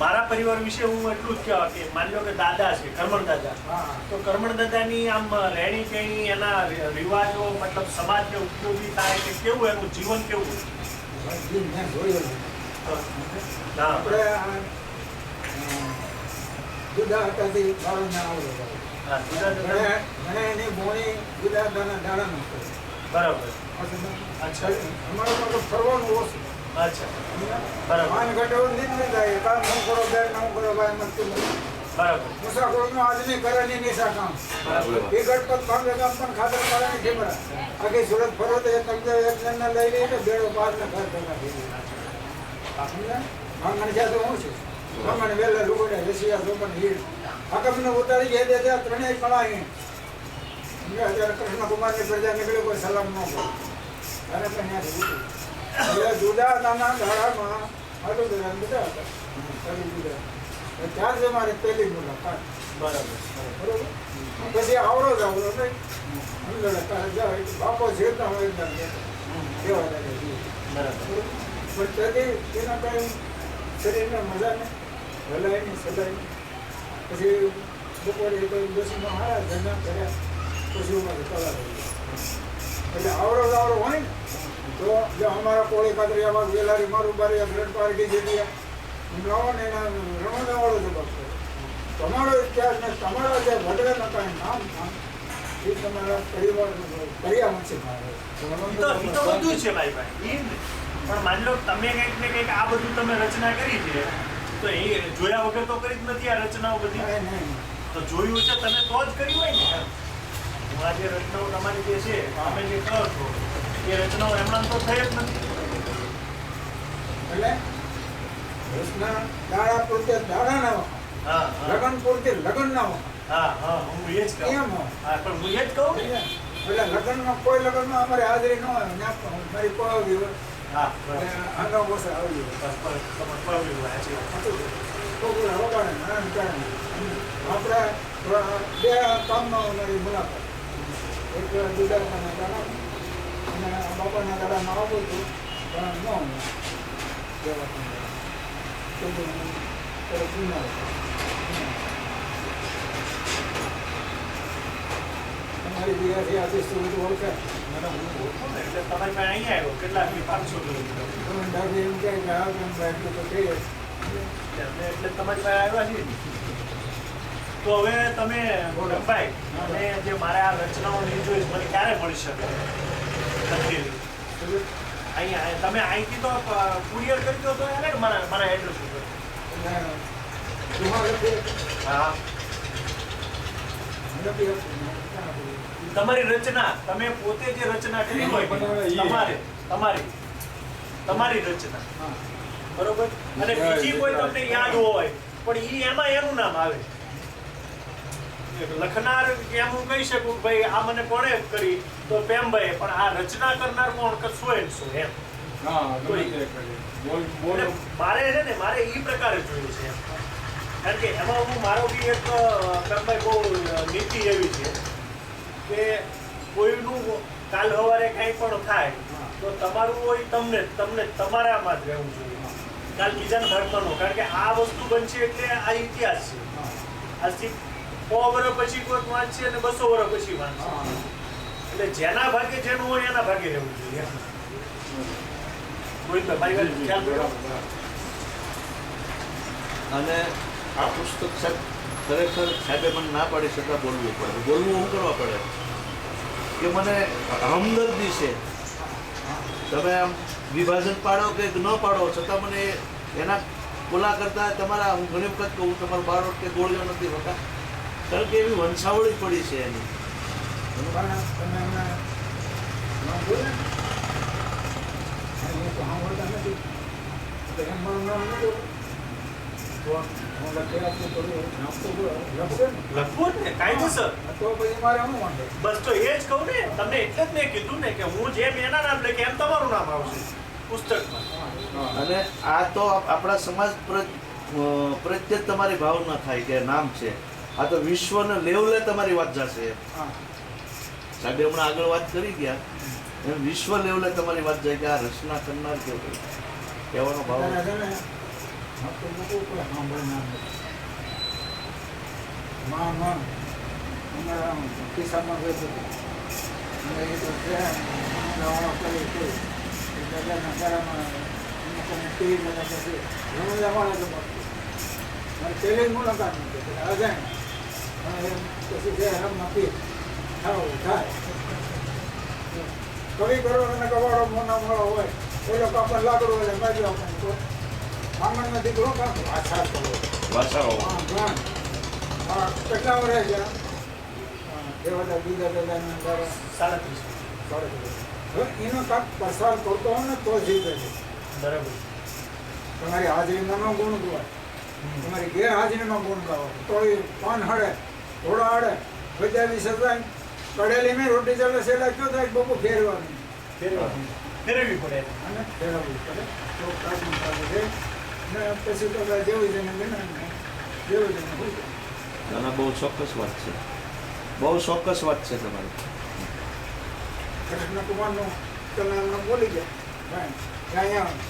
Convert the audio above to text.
મારા પરિવાર વિશે હું એટલું જ કહેવા કે માની લો કે દાદા છે કરમણ દાદા. હા તો કરમણ દાદાની આમ રહેણી કહેણી એના રિવાજો મતલબ સમાજને ઉપયોગી થાય કે કેવું એનું જીવન કેવું જુદા હતાથી મારો ના આવડે એની. બોણી જુદા દાણા દાણા બરાબર. અચ્છા. અમારે મતલબ ફરવાનું ઓછું. જાય ન ન મુસાફરોનો કરે ની નિશા કામ. એ ગણપત ભાંગે પણ ખાતર આખી સુરત ફરો તો એક જણને લઈ લઈને બેડો પાર ને ઘર ભેગા થઈ સમજ્યા? માંગણ છે તો હું છું. માંગણ વેલા લુગડે હીડ હકમને ઉતારી ગયા તે ત્યાં ત્રણેય કળા? અત્યારે કૃષ્ણ કુમારની પ્રજા નીકળી કોઈ સલામ ન કરે અને પણ ઉતરી. એટલે જુદા નાના ગાળામાં આટલું બધા બધા હતા. કરી ત્યાં જ મારી પહેલી મુલાકાત. બરાબર. બરોબર? પછી આવડો જ આવડો નહીં. અંદર તારે બાપો જે હોય કેવા લાગે બરાબર. પણ તેથી તેના કાંઈ શરીરને મજા ભલાઈ નહીં સદાય પછી બપોરે કોઈ દસમાં હારા ધંધા કર્યા. પછી ઉમારે કલા એટલે આવડો આવડો હોય ને. તો જો અમારા કોળી કાતરિયામાં વેલારી મારું બારી બ્લડ પાર્ટી જેવી લાવો ને એના રમણ વાળો જવાબ છે તમારો ઇતિહાસ ને તમારા જે વડવાના કાંઈ નામ નામ એ તમારા પરિવાર કર્યા મળશે બધું છે ભાઈ ભાઈ પણ માની લો તમે કંઈક ને કંઈક આ બધું તમે રચના કરી છે તો એ જોયા વગર તો કરી જ નથી આ રચનાઓ બધી. તો જોયું છે તમે તો જ કર્યું હોય ને. હું આ જે રચનાઓ તમારી જે છે તમે જે કરો છો એ રચનાઓ એમણામ તો થઈ જ નથી. એટલે કૃષ્ણ દાડા પૂરતે દાડા ના હા હા. લગન પૂરતે લગન ના હા હા હું એ જ કહું. એમ હા પણ હું એ જ કહું? ને એટલે લગ્નમાં કોઈ લગ્નમાં અમારે હાજરી ન હોય. ત્યાં મારી કોઈ આવી હોય. હા આવી હોય બસ વાત. છોકરા વગાડે ને આમ કરે ને. આપણે બે કામમાં મારી મુલાકાત. એક જુદા અને દાડા ન આવું હતું પણ ન હું જવા તમારી દીવાથી આજે સુરત ઓળખે મને હું ઓળખું એટલે તમારી પાસે અહીંયા આવ્યો કેટલા પાંચસો કિલોમીટર એમ કહે કે આ એટલું તો કહીએ એટલે તમારી પાસે આવ્યા તો હવે તમે રમભાઈ અને જે મારે આ રચનાઓની જોઈશ મને ક્યારે મળી શકે? અહીંયા તમે અહીંથી તો કુરિયર કરી દો તો એને મારા મારા એડ્રેસ ઉપર. અને તમારે તે હા. તમારી રચના તમે પોતે જે રચના કરી હોય તમારે તમારી તમારી રચના. બરોબર? અને બીજી કોઈ તમને યાદ હોય પણ એ એમાં એનું નામ આવે. લખનાર એમ હું કહી શકું ભાઈ આ મને કોણે કરી? તો પેમભાઈ પણ આ રચના કરનાર કોણ? કે એમ શું એમ? મારે છે ને મારે એ પ્રકારે જોયું છે. કારણ કે એમાં હું મારો બી એક કરભાઈ બહુ નીતિ એવી છે કે કોઈનું કાલ સવારે કંઈ પણ થાય તો તમારું હોય તમને તમને તમારામાં જ રહેવું જોઈએ. કાલ બીજાના ભાગમાં કારણ કે આ વસ્તુ બનશે એટલે આ ઇતિહાસ છે. આ આજથી સો વર્ષ પછી કોઈક વાંચશે અને બસો વર્ષ પછી વાંચશે. એટલે જેના ભાગે જેનું હોય એના ભાગે રહેવું જોઈએ કોઈ તો મારી વાત ખ્યાલ કર્યો અને આ પુસ્તક સાહેબ ખરેખર સાહેબે મને ના પાડી શકતા બોલવું પડે. બોલવું હું કરવા પડે? કે મને હમદર્દી છે. તમે આમ વિભાજન પાડો કે ન પાડો છતાં મને એના બોલા કરતાં તમારા હું ઘણી વખત કહું તમારો બારોટ કે ગોળીઓ નથી હોતા. કારણ કે એવી વંશાવળી પડી છે એની. લખવું જ ને, કાયદેસર. બસ તો એ જ કહું ને, તમને એટલે જ મેં કીધું ને કે હું જેમ એના નામ લખે એમ તમારું નામ આવશે પુસ્તકમાં. અને આ તો આપણા સમાજ પ્ર- પ્રત્યે તમારી ભાવના થાય કે નામ છે. આ તો વિશ્વને લેવલે તમારી વાત જશે. હા. સાહેબે હમણાં આગળ વાત કરી ગયા. એમ વિશ્વ લેવલે તમારી વાત જાય કે આ રચના કરનાર કેવું કહેવાનો ભાવ અત્યારે છે ને હા તો મૂકવું પડે ના માં માં અમારા ખિસ્સામાં રહેતું હતું. અને એ તો છે દવાઓ કરી કરી એ દાદાના ગાળામાં અમુક અમુક પી ગયા પછી રમૂજા મળે તો મળતું. મારી પહેલી જ મુલાકાત નથી. અજાણ પછી જે રમવા પી થાવું થાય કવિ કરો અને કવાડો મોના મોળો હોય એ લોકો આપણને લાકડું હોય બાજુ આપણને તો આંગણમાં દીકરો કામ આછા કરો વાસાઓ હા કેટલા વર્ષ છે દેવાદા બીજા દાદાના દ્વારા સાડત્રીસ હવે એનો કાંક પ્રસાર કરતો હોય ને તો જીતે છે બરાબર તમારી હાજરીમાં ન ગુણ ગવાય તમારી ગેરહાજરીમાં ગુણ ગાવો તો એ પાન હળે ઘોડા બધા બજાવી સજાય કડેલી મેં રોટી ચાલે સેલા કયો થાય બપો ફેરવાની? ફેરવાની. ફેરવવી પડે અને ફેરવવી પડે. તો કાઢવું પડે છે. ને પછી તો જેવું છે ને ગણાય જેવું છે ને હોય. છે. ના બહુ ચોક્કસ વાત છે. બહુ ચોક્કસ વાત છે તમારી. કૃષ્ણ કુમારનું કલામનું બોલી ગયા. ભાઈ અહીંયા